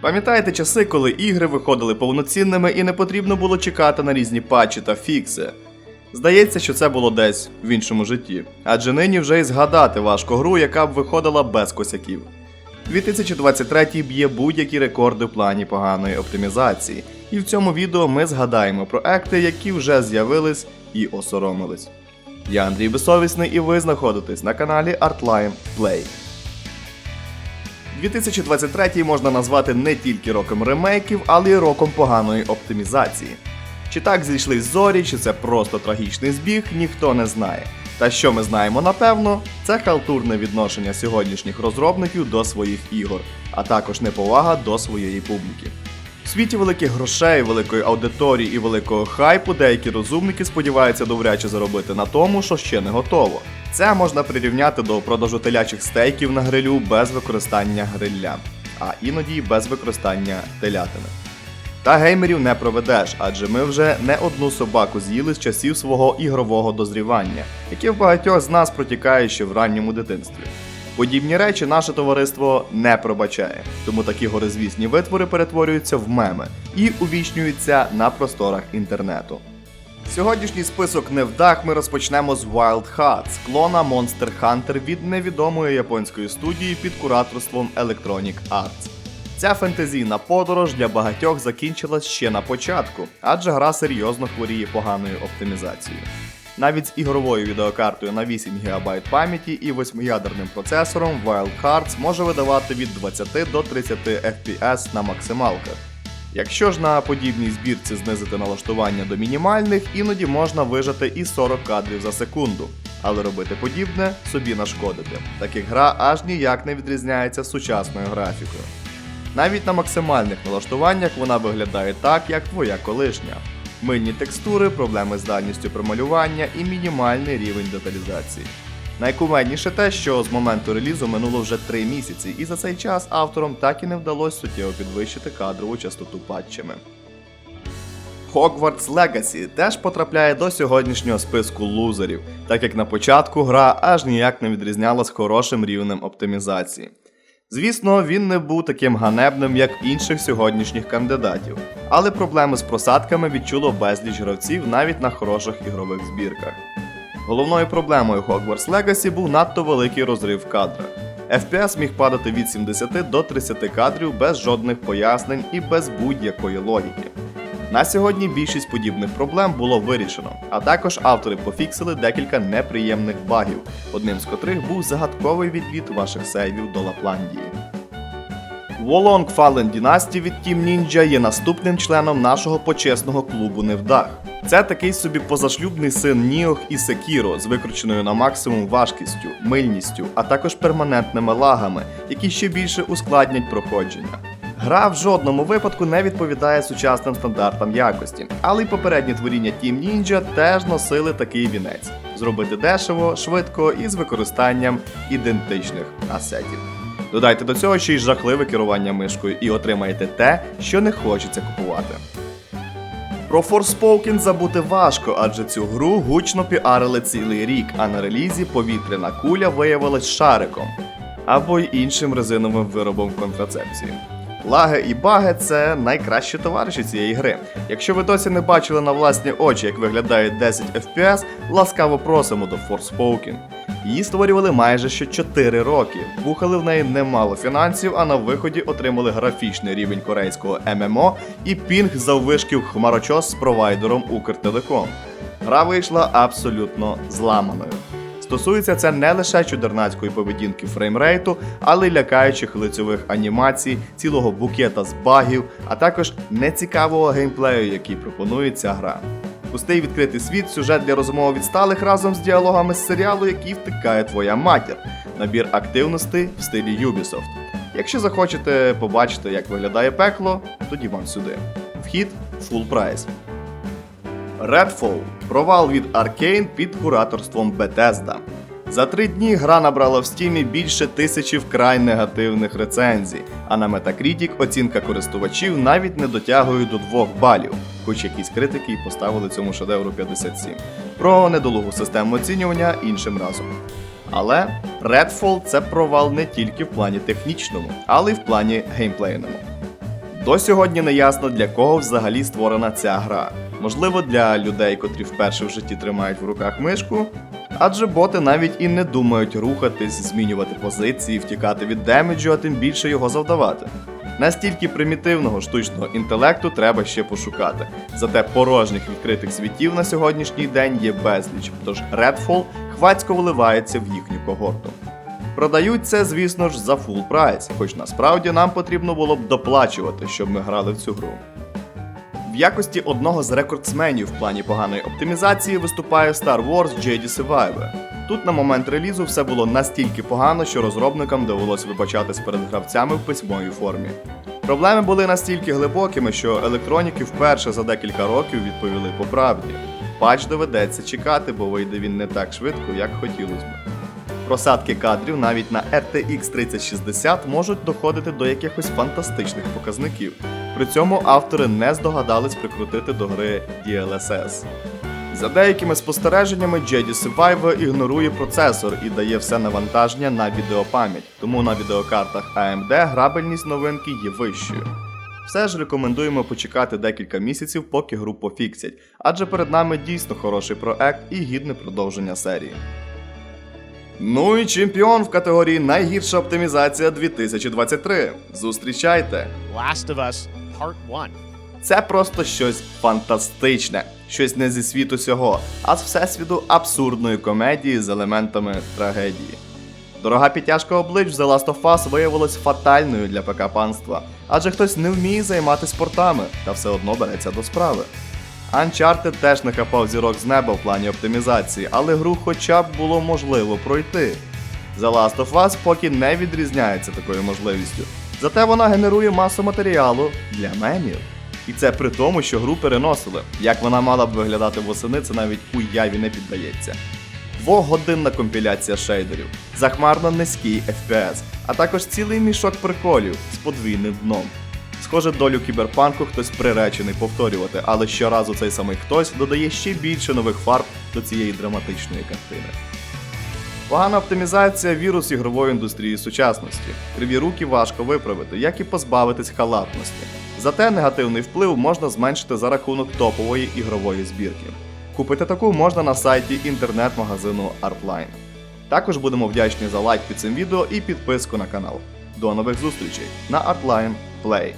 Пам'ятаєте часи, коли ігри виходили повноцінними і не потрібно було чекати на різні патчі та фікси? Здається, що це було десь в іншому житті, адже нині вже й згадати важко гру, яка б виходила без косяків. 2023 б'є будь-які рекорди в плані поганої оптимізації, і в цьому відео ми згадаємо проекти, які вже з'явились і осоромились. Я Андрій Безсовісний і ви знаходитесь на каналі Artline Play. 2023 можна назвати не тільки роком ремейків, але й роком поганої оптимізації. Чи так зійшлись зорі, чи це просто трагічний збіг, ніхто не знає. Та що ми знаємо напевно, це халтурне відношення сьогоднішніх розробників до своїх ігор, а також неповага до своєї публіки. В світі великих грошей, великої аудиторії і великого хайпу деякі розумники сподіваються добряче заробити на тому, що ще не готово. Це можна прирівняти до продажу телячих стейків на грилю без використання гриля, а іноді без використання телятини. Та геймерів не проведеш, адже ми вже не одну собаку з'їли з часів свого ігрового дозрівання, яке в багатьох з нас протікає ще в ранньому дитинстві. Подібні речі наше товариство не пробачає, тому такі горизвісні витвори перетворюються в меми і увічнюються на просторах інтернету. Сьогоднішній список невдах ми розпочнемо з Wild Hearts, клона Monster Hunter від невідомої японської студії під кураторством Electronic Arts. Ця фентезійна подорож для багатьох закінчилась ще на початку, адже гра серйозно хворіє поганою оптимізацією. Навіть з ігровою відеокартою на 8 ГБ пам'яті і 8-ядерним процесором Wild Hearts може видавати від 20 до 30 FPS на максималках. Якщо ж на подібній збірці знизити налаштування до мінімальних, іноді можна вижати і 40 кадрів за секунду. Але робити подібне собі нашкодити, так як гра аж ніяк не відрізняється сучасною графікою. Навіть на максимальних налаштуваннях вона виглядає так, як твоя колишня. Мильні текстури, проблеми з дальністю промалювання і мінімальний рівень деталізації. Найкумедніше те, що з моменту релізу минуло вже 3 місяці, і за цей час авторам так і не вдалося суттєво підвищити кадрову частоту патчами. Hogwarts Legacy теж потрапляє до сьогоднішнього списку лузерів, так як на початку гра аж ніяк не відрізнялась хорошим рівнем оптимізації. Звісно, він не був таким ганебним, як інших сьогоднішніх кандидатів, але проблеми з просадками відчуло безліч гравців навіть на хороших ігрових збірках. Головною проблемою Hogwarts Legacy був надто великий розрив в кадрах. FPS міг падати від 70 до 30 кадрів без жодних пояснень і без будь-якої логіки. На сьогодні більшість подібних проблем було вирішено, а також автори пофіксили декілька неприємних багів, одним з котрих був загадковий відвід ваших сейвів до Лапландії. Волонг Fallen Dynasty від Team Ninja є наступним членом нашого почесного клубу Невдах. Це такий собі позашлюбний син Ніох і Секіро з викрученою на максимум важкістю, мильністю, а також перманентними лагами, які ще більше ускладнять проходження. Гра в жодному випадку не відповідає сучасним стандартам якості, але й попередні творіння Team Ninja теж носили такий вінець: зробити дешево, швидко і з використанням ідентичних асетів. Додайте до цього ще й жахливе керування мишкою і отримаєте те, що не хочеться купувати. Про Forspoken забути важко, адже цю гру гучно піарили цілий рік, а на релізі повітряна куля виявилась шариком або й іншим резиновим виробом контрацепції. Лаги і баги це найкращі товариші цієї гри. Якщо ви досі не бачили на власні очі, як виглядає 10 FPS, ласкаво просимо до Forspoken. Її створювали майже що 4 роки, бухали в неї немало фінансів, а на виході отримали графічний рівень корейського ММО і пінг заввишків хмарочос з провайдером Укртелеком. Гра вийшла абсолютно зламаною. Стосується це не лише чудернацької поведінки фреймрейту, але й лякаючих лицьових анімацій, цілого букета з багів, а також нецікавого геймплею, який пропонує ця гра. Пустий відкритий світ, сюжет для розмов відсталих разом з діалогами з серіалу, який втикає твоя матір, набір активностей в стилі Ubisoft. Якщо захочете побачити, як виглядає пекло, тоді вам сюди. Вхід full прайс. Redfall – провал від Arkane під кураторством Bethesda. За три дні гра набрала в стімі більше тисячі вкрай негативних рецензій, а на Metacritic оцінка користувачів навіть не дотягує до 2 балів, хоч якісь критики й поставили цьому шедевру 57. Про недолугу систему оцінювання іншим разом. Але Redfall – це провал не тільки в плані технічному, але й в плані геймплейному. До сьогодні не ясно для кого взагалі створена ця гра. Можливо, для людей, котрі вперше в житті тримають в руках мишку, адже боти навіть і не думають рухатись, змінювати позиції, втікати від демеджу, а тим більше його завдавати. Настільки примітивного штучного інтелекту треба ще пошукати. Зате порожніх відкритих світів на сьогоднішній день є безліч, тож Redfall хвацько вливається в їхню когорту. Продають це, звісно ж, за фул прайс, хоч насправді нам потрібно було б доплачувати, щоб ми грали в цю гру. Якості одного з рекордсменів в плані поганої оптимізації виступає Star Wars Jedi Survivor. Тут на момент релізу все було настільки погано, що розробникам довелось вибачатись перед гравцями в письмовій формі. Проблеми були настільки глибокими, що електроніки вперше за декілька років відповіли по правді. Патч доведеться чекати, бо вийде він не так швидко, як хотілося б. Просадки кадрів навіть на RTX 3060 можуть доходити до якихось фантастичних показників. При цьому автори не здогадались прикрутити до гри DLSS. За деякими спостереженнями, Jedi Survivor ігнорує процесор і дає все навантаження на відеопам'ять, тому на відеокартах AMD грабельність новинки є вищою. Все ж рекомендуємо почекати декілька місяців, поки гру пофіксять, адже перед нами дійсно хороший проект і гідне продовження серії. Ну і чемпіон в категорії найгірша оптимізація 2023. Зустрічайте! Last of Us Part 1. Це просто щось фантастичне, щось не зі світу сього, а з всесвіту абсурдної комедії з елементами трагедії. Дорога підтяжка облич The Last of Us виявилась фатальною для ПК панства, адже хтось не вміє займатися спортами та все одно береться до справи. Uncharted теж не хапав зірок з неба в плані оптимізації, але гру хоча б було можливо пройти. The Last of Us поки не відрізняється такою можливістю, зате вона генерує масу матеріалу для мемів. І це при тому, що гру переносили. Як вона мала б виглядати восени, це навіть уяві не піддається. Двохгодинна компіляція шейдерів, захмарно низький FPS, а також цілий мішок приколів з подвійним дном. Схоже, долю кіберпанку хтось приречений повторювати, але щоразу цей самий хтось додає ще більше нових фарб до цієї драматичної картини. Погана оптимізація вірус ігрової індустрії сучасності. Криві руки важко виправити, як і позбавитись халатності. Зате негативний вплив можна зменшити за рахунок топової ігрової збірки. Купити таку можна на сайті інтернет-магазину Artline. Також будемо вдячні за лайк під цим відео і підписку на канал. До нових зустрічей на Artline Play.